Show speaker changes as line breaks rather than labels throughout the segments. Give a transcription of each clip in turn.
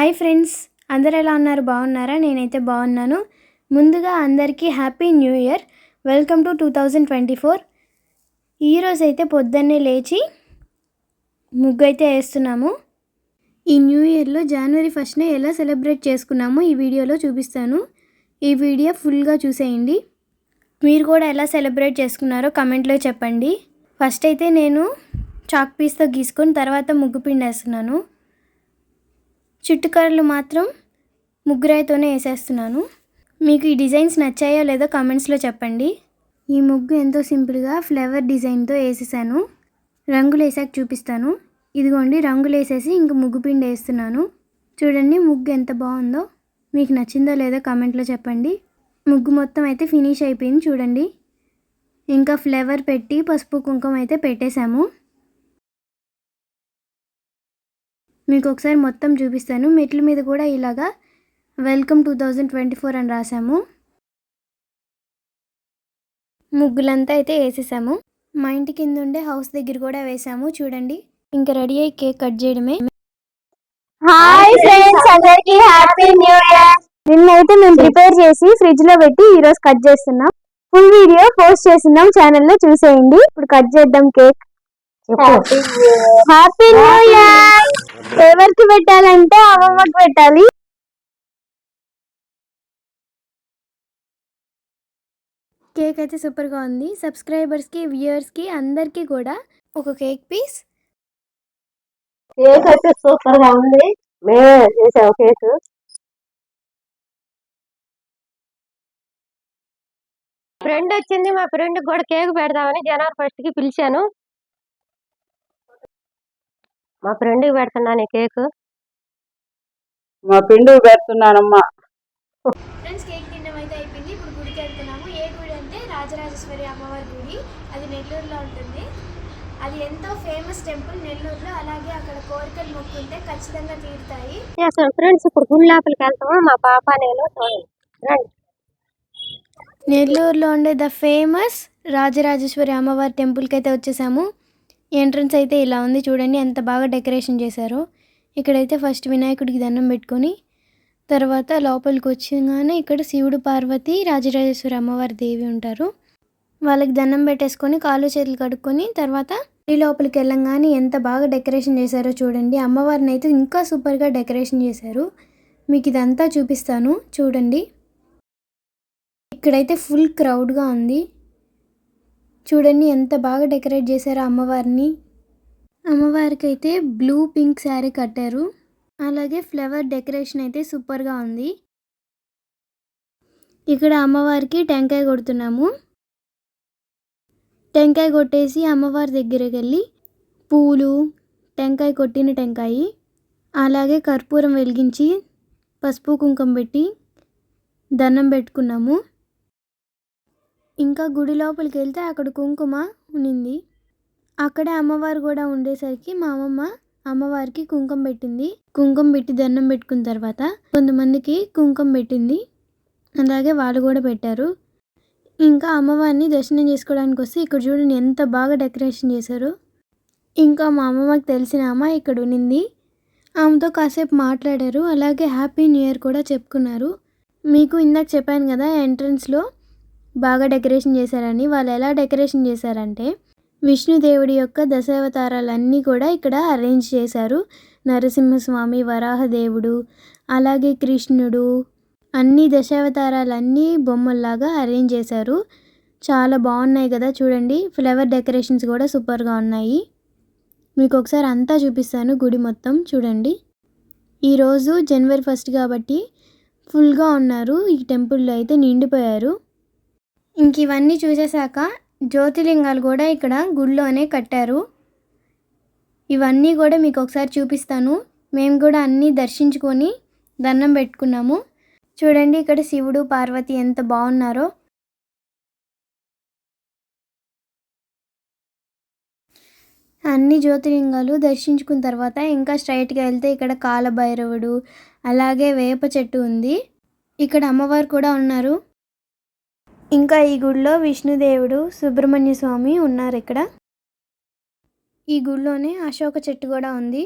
Hi friends అందరు ఎలా ఉన్నారు? బాగున్నారా? నేనైతే బాగున్నాను. ముందుగా అందరికీ happy new year. Welcome to two thousand twenty four. ఈరోజు అయితే పొద్దున్నే లేచి ముగ్గు అయితే వేస్తున్నాము. ఈ న్యూ ఇయర్లో జనవరి ఫస్ట్నే ఎలా సెలబ్రేట్ చేసుకున్నామో ఈ వీడియోలో చూపిస్తాను. ఈ వీడియో ఫుల్గా చూసేయండి. మీరు కూడా ఎలా సెలబ్రేట్ చేసుకున్నారో కమెంట్లో చెప్పండి. ఫస్ట్ అయితే నేను చాక్ పీస్తో గీసుకొని తర్వాత ముగ్గు పిండి వేస్తున్నాను చుట్టుకర్రలు మాత్రం ముగ్గురాయితోనే వేసేస్తున్నాను. మీకు ఈ డిజైన్స్ నచ్చాయో లేదో కామెంట్స్లో చెప్పండి. ఈ ముగ్గు ఎంతో సింపుల్గా ఫ్లేవర్ డిజైన్తో వేసేసాను. రంగులు వేసాక చూపిస్తాను. ఇదిగోండి రంగులు వేసేసి ఇంక ముగ్గు పిండి వేస్తున్నాను. చూడండి ముగ్గు ఎంత బాగుందో. మీకు నచ్చిందో లేదో కామెంట్లో చెప్పండి. ముగ్గు మొత్తం అయితే ఫినిష్ అయిపోయింది చూడండి. ఇంకా ఫ్లేవర్ పెట్టి పసుపు కుంకుమ అయితే పెట్టేశాము. మీకు ఒకసారి మొత్తం చూపిస్తాను. మెట్ల మీద కూడా ఇలాగా welcome two thousand twenty four అని రాసాము ముగ్గులంతా అయితే వేసేసాము. మా ఇంటి కింద ఉండే హౌస్ దగ్గర కూడా వేసాము. చూడండి ఇంకా రెడీ అయ్యి కేక్ కట్ చేయడమే.
హాయ్ ఫ్రెండ్స్ అందరికి హ్యాపీ న్యూ ఇయర్ నిన్నైతే మేము ప్రిపేర్ చేసి ఫ్రిడ్జ్లో పెట్టి ఈ రోజు కట్ చేస్తున్నాం. ఫుల్ వీడియో పోస్ట్ చేస్తున్నాం. ఛానల్లో చూసేయండి. ఇప్పుడు కట్ చేద్దాం కేక్. హ్యాపీ న్యూ ఇయర్ ఎవరికి పెట్టాలంటే అమ్మమ్మకి పెట్టాలి.
కేక్ అయితే సూపర్గా ఉంది. సబ్స్క్రైబర్స్కి వ్యూయర్స్కి అందరికీ కూడా ఒక కేక్ పీస్.
కేక్ అయితే సూపర్గా ఉంది. మేమే చేసాము కేక్. ఫ్రెండ్ వచ్చింది. మా ఫ్రెండ్ కూడా కేక్ పెడదామని జనవరి ఫస్ట్కి పిలిచాను. మా ఫ్రెండ్కి పెడుతున్నాను ఈ కేక్.
మా పిండు పెడుతున్నానమ్మా.
ఫ్రెండ్స్ కేక్ తినడం అయితే అయిపోయింది. ఇప్పుడు గుడికి వెళ్తున్నాము. ఏ గుడి అంటే రాజరాజేశ్వరి అమ్మవారి గుడి. అది నెల్లూరులో ఉంటుంది. అది ఎంతో ఫేమస్ టెంపుల్ నెల్లూరులో. అలాగే అక్కడ కోరికలు మొక్కుంటే ఖచ్చితంగా తీరుతాయి.
ఫ్రెండ్స్ ఇప్పుడు గుడి లోపలికి వెళ్తాము. మా పాప నేను రండి.
నెల్లూరులో ఉండే ద ఫేమస్ రాజరాజేశ్వరి అమ్మవారి టెంపుల్కి అయితే వచ్చేసాము. ఎంట్రన్స్ అయితే ఇలా ఉంది చూడండి ఎంత బాగా డెకరేషన్ చేశారో. ఇక్కడైతే ఫస్ట్ వినాయకుడికి దండం పెట్టుకొని తర్వాత లోపలికి వచ్చిగానే ఇక్కడ శివుడు పార్వతి రాజరాజేశ్వరి అమ్మవారి దేవి ఉంటారు. వాళ్ళకి దండం పెట్టేసుకొని కాళ్ళు చేతులు కడుక్కొని తర్వాత ఈ లోపలికి వెళ్ళంగానే ఎంత బాగా డెకరేషన్ చేశారో చూడండి. అమ్మవారిని అయితే ఇంకా సూపర్గా డెకరేషన్ చేశారు. మీకు ఇదంతా చూపిస్తాను. చూడండి. ఇక్కడైతే ఫుల్ క్రౌడ్గా ఉంది. చూడండి ఎంత బాగా డెకరేట్ చేశారో అమ్మవారిని. అమ్మవారికి అయితే బ్లూ పింక్ శారీ కట్టారు. అలాగే ఫ్లవర్ డెకరేషన్ అయితే సూపర్గా ఉంది. ఇక్కడ అమ్మవారికి టెంకాయ కొడుతున్నాము. టెంకాయ కొట్టేసి అమ్మవారి దగ్గరికి వెళ్ళి పూలు టెంకాయ కొట్టిన టెంకాయ అలాగే కర్పూరం వెలిగించి పసుపు కుంకుమ పెట్టి దండం పెట్టుకున్నాము. ఇంకా గుడి లోపలికి వెళ్తే అక్కడ కుంకుమ ఉన్నింది. అక్కడే అమ్మవారు కూడా ఉండేసరికి మా అమ్మమ్మ అమ్మవారికి కుంకుమ పెట్టింది. కుంకుమ పెట్టి దండం పెట్టుకున్న తర్వాత కొంతమందికి కుంకుమ పెట్టింది. అలాగే వాళ్ళు కూడా పెట్టారు. ఇంకా అమ్మవారిని దర్శనం చేసుకోవడానికి వస్తే ఇక్కడ చూడండి ఎంత బాగా డెకరేషన్ చేశారు. ఇంకా మా అమ్మమ్మకి తెలిసిన అమ్మ ఇక్కడ ఉన్నింది. ఆమెతో కాసేపు మాట్లాడారు. అలాగే హ్యాపీ న్యూ ఇయర్ కూడా చెప్పుకున్నారు. మీకు ఇందాక చెప్పాను కదా ఎంట్రన్స్లో బాగా డెకరేషన్ చేశారని వాళ్ళు ఎలా డెకరేషన్ చేశారంటే విష్ణుదేవుడి యొక్క దశావతారాలన్నీ కూడా ఇక్కడ అరేంజ్ చేశారు. నరసింహస్వామి వరాహదేవుడు అలాగే కృష్ణుడు అన్ని దశావతారాలన్నీ బొమ్మల్లాగా అరేంజ్ చేశారు. చాలా బాగున్నాయి కదా చూడండి. ఫ్లవర్ డెకరేషన్స్ కూడా సూపర్గా ఉన్నాయి. మీకు ఒకసారి అంతా చూపిస్తాను గుడి మొత్తం చూడండి. ఈరోజు జనవరి ఫస్ట్ కాబట్టి ఫుల్గా ఉన్నారు. ఈ టెంపుల్లో అయితే నిండిపోయారు. ఇంక ఇవన్నీ చూసేశాక జ్యోతిలింగాలు కూడా ఇక్కడ గుడిలోనే కట్టారు. ఇవన్నీ కూడా మీకు ఒకసారి చూపిస్తాను. మేము కూడా అన్నీ దర్శించుకొని దండం పెట్టుకున్నాము. చూడండి ఇక్కడ శివుడు పార్వతి ఎంత బాగున్నారో. అన్ని జ్యోతిలింగాలు దర్శించుకున్న తర్వాత ఇంకా స్ట్రైట్గా వెళ్తే ఇక్కడ కాలభైరవుడు అలాగే వేప చెట్టు ఉంది. ఇక్కడ అమ్మవారు కూడా ఉన్నారు. ఇంకా ఈ గుడిలో విష్ణుదేవుడు సుబ్రహ్మణ్య స్వామి ఉన్నారు ఇక్కడ. ఈ గుడిలోనే అశోక చెట్టు కూడా ఉంది.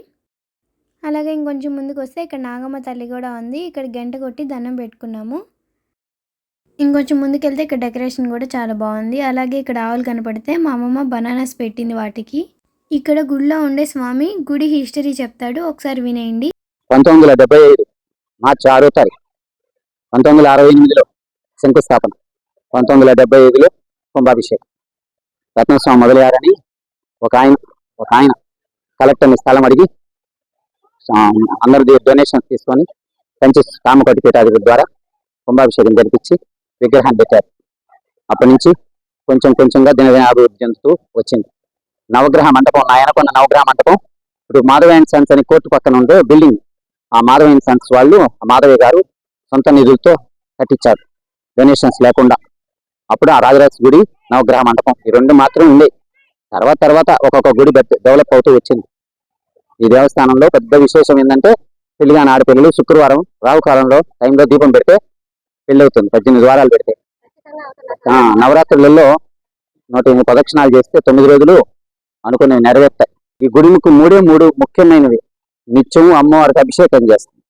అలాగే ఇంకొంచెం ముందుకు వస్తే ఇక్కడ నాగమ్మ తల్లి కూడా ఉంది. ఇక్కడ గంట కొట్టి దండం పెట్టుకున్నాము. ఇంకొంచెం ముందుకెళ్తే ఇక్కడ డెకరేషన్ కూడా చాలా బాగుంది. అలాగే ఇక్కడ ఆవులు కనపడితే మా అమ్మమ్మ బనానాస్ పెట్టింది వాటికి. ఇక్కడ గుడిలో ఉండే స్వామి గుడి హిస్టరీ చెప్తాడు. ఒకసారి వినేయండి.
పంతొమ్మిది వందల డెబ్బై ఐదు మార్చి ఆరో తారీఖు పంతొమ్మిది వందల అరవై ఎనిమిదిలో శంకుస్థాపన. పంతొమ్మిది వందల డెబ్బై ఐదులో కుంభాభిషేకం. రత్నస్వామి మొదలయ్యారని ఒక ఆయన ఒక ఆయన కలెక్టర్ని స్థలం అడిగి అందరి డొనేషన్స్ తీసుకొని కంచి కామకోటి పీఠాధిపతి ద్వారా కుంభాభిషేకం జరిపించి విగ్రహాన్ని పెట్టారు. అప్పటి నుంచి కొంచెం కొంచెంగా దినదిన అభివృద్ధి చెందుతూ వచ్చింది. నవగ్రహ మండపం నాయనకొండ నవగ్రహ మండపం ఇప్పుడు మాధవ అండ్ సన్స్ అని కోర్టు పక్కన ఉండే బిల్డింగ్ ఆ మాధవ అండ్ సన్స్ వాళ్ళు ఆ గారు సొంత నిధులతో కట్టించారు. డొనేషన్స్ లేకుండా అప్పుడు ఆ రాజరాజ గుడి నవగ్రహ మండపం. ఈ రెండు మాత్రం ఉండే. తర్వాత తర్వాత ఒక్కొక్క గుడి డెవలప్ అవుతూ వచ్చింది. ఈ దేవస్థానంలో పెద్ద విశేషం ఏంటంటే పెళ్ళిగాని ఆడపిల్లలు శుక్రవారం రావు కాలంలో టైంలో దీపం పెడితే పెళ్ళి అవుతుంది పద్దెనిమిది వారాలు పెడితే. ఆ, నవరాత్రులలో నూట ఎనిమిది ప్రదక్షిణాలు చేస్తే తొమ్మిది రోజులు అనుకునేవి నెరవేర్తాయి. ఈ గుడికి మూడే మూడు ముఖ్యమైనవి. నిత్యము అమ్మవారికి అభిషేకం చేస్తుంది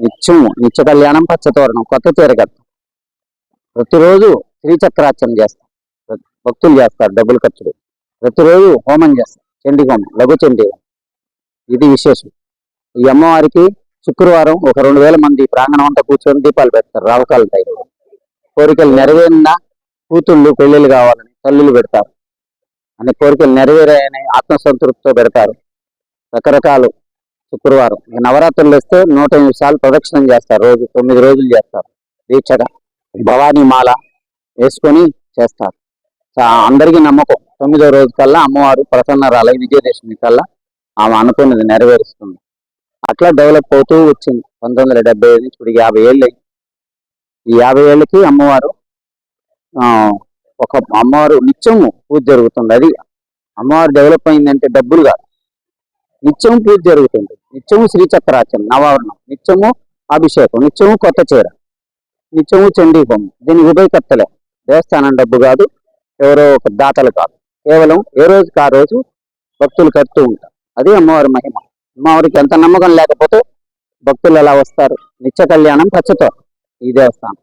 నిత్యము నిత్య కళ్యాణం పచ్చతోరణం కొత్త చీర ప్రతిరోజు శ్రీచక్రార్చన చేస్తాం. భక్తులు చేస్తారు డబ్బులు ఖర్చులు. ప్రతిరోజు హోమం చేస్తాం చండి హోమం లఘు చండి ఇది విశేషం. ఈ అమ్మవారికి శుక్రవారం ఒక రెండు వేల మంది ప్రాంగణం అంతా కూర్చొని దీపాలు పెడతారు రావకాల టైం కోరికలు నెరవేరిన కూతుళ్ళు పెళ్ళిళ్ళు కావాలని తల్లులు పెడతారు. అనే కోరికలు నెరవేరాయని ఆత్మసంతృప్తితో పెడతారు. రకరకాలు శుక్రవారం. నవరాత్రులు వస్తే నూట ఎనిమిది సార్లు ప్రదక్షిణం చేస్తారు రోజు తొమ్మిది రోజులు చేస్తారు దీక్షగా. భవానీ మాల వేసుకొని చేస్తారు. అందరికీ నమ్మకం. తొమ్మిదో రోజు కల్లా అమ్మవారు ప్రసన్నరాలై విజయదశమి కల్లా ఆమె అనుకున్నది నెరవేరుస్తుంది. అట్లా డెవలప్ అవుతూ వచ్చింది. పంతొమ్మిది వందల డెబ్బై ఐదు నుంచి ఇప్పుడు యాభై ఏళ్ళు ఈ యాభై ఏళ్ళకి అమ్మవారు ఒక అమ్మవారు నిత్యము పూజ జరుగుతుంది. అది అమ్మవారు డెవలప్ అయిందంటే డబ్బులు కాదు. నిత్యం పూజ జరుగుతుంది. నిత్యము శ్రీచక్రార్చన నవావరణం. నిత్యము అభిషేకం. నిత్యము కొత్త చీర. నిత్యము చండీ బొమ్మ దీని ఉభయకర్తలే. దేవస్థానం డబ్బు కాదు ఎవరో ఒక దాతలు కాదు. కేవలం ఏ రోజుకి ఆ రోజు భక్తులు కడుతూ ఉంటారు. అది అమ్మవారి మహిమ. అమ్మవారికి ఎంత నమ్మకం లేకపోతే భక్తులు ఎలా వస్తారు? నిత్య కళ్యాణం పచ్చతో ఈ దేవస్థానం.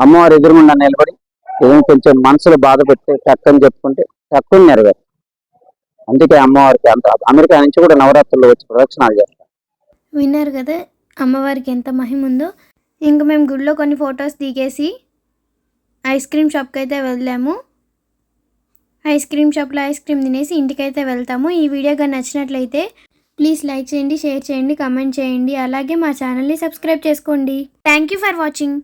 అమ్మవారి ఎదురుగుండా నిలబడి ఏం కొంచెం మనసులో బాధ పెట్టి టక్కని చెప్పుకుంటే టక్కుని నెరవేరు అందుకే అమ్మవారికి అంత అమెరికా నుంచి కూడా నవరాత్రులు వచ్చి ప్రదక్షిణాలు చేస్తారు.
విన్నారు కదా అమ్మవారికి ఎంత మహిమ ఉందో ఇంక మేము గుడిలో కొన్ని ఫొటోస్ దిగేసి ఐస్ క్రీమ్ షాప్కి అయితే వెళ్ళాము. ఐస్ క్రీమ్ షాప్లో ఐస్ క్రీమ్ తినేసి ఇంటికైతే వెళ్తాము. ఈ వీడియో కానీ నచ్చినట్లయితే ప్లీజ్ లైక్ చేయండి షేర్ చేయండి కమెంట్ చేయండి. అలాగే మా ఛానల్ని సబ్స్క్రైబ్ చేసుకోండి. Thank you for watching.